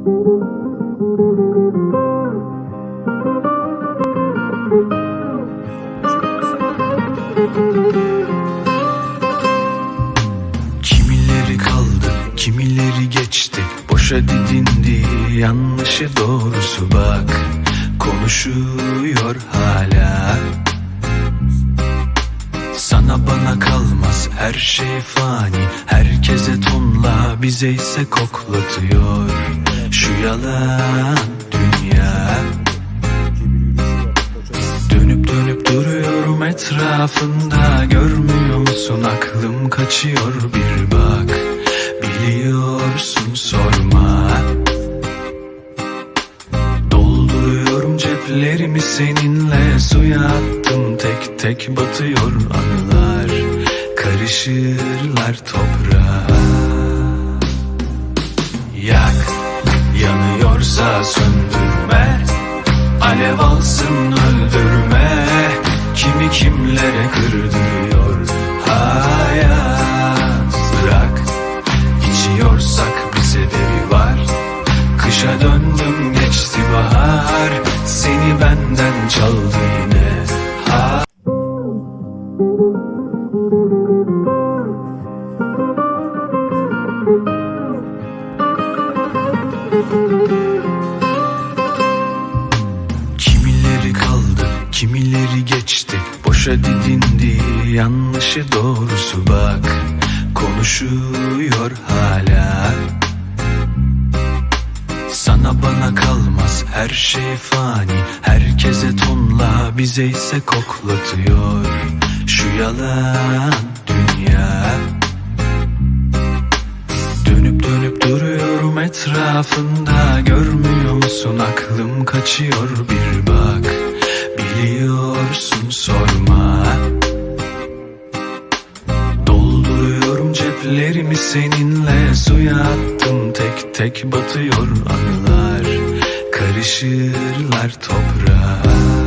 Kimileri kaldı, kimileri geçti. Boşa didindi, yanlışı doğrusu bak. Konuşuyor hala. Sana bana kalmaz her şey fani. Herkese tonla bize ise koklatıyor Şu yalan dünya. Dönüp dönüp duruyorum etrafında Görmüyor musun? Aklım kaçıyor bir bak Biliyorsun sorma. Dolduruyorum ceplerimi seninle Suya attım tek tek batıyor anılar. Karışırlar toprağa Yak yanıyorsa söndürme Alev alsın öldürme. Kimi kimlere kırdırıyor hayat. Bırak içiyorsak bir sebebi var. Kışa döndüm geçti bahar. Seni benden çaldı yine Kimileri kaldı, kimileri geçti. Boşa didindi, yanlışı doğrusu bak. Konuşuyor hala. Sana bana kalmaz her şey fani. Herkese tonla bize ise koklatıyor. Şu yalan dünya etrafında Görmüyor musun? Aklım kaçıyor bir bak. Biliyorsun sorma. Dolduruyorum ceplerimi seninle. Suya attım tek tek batıyor anılar. Karışırlar toprağa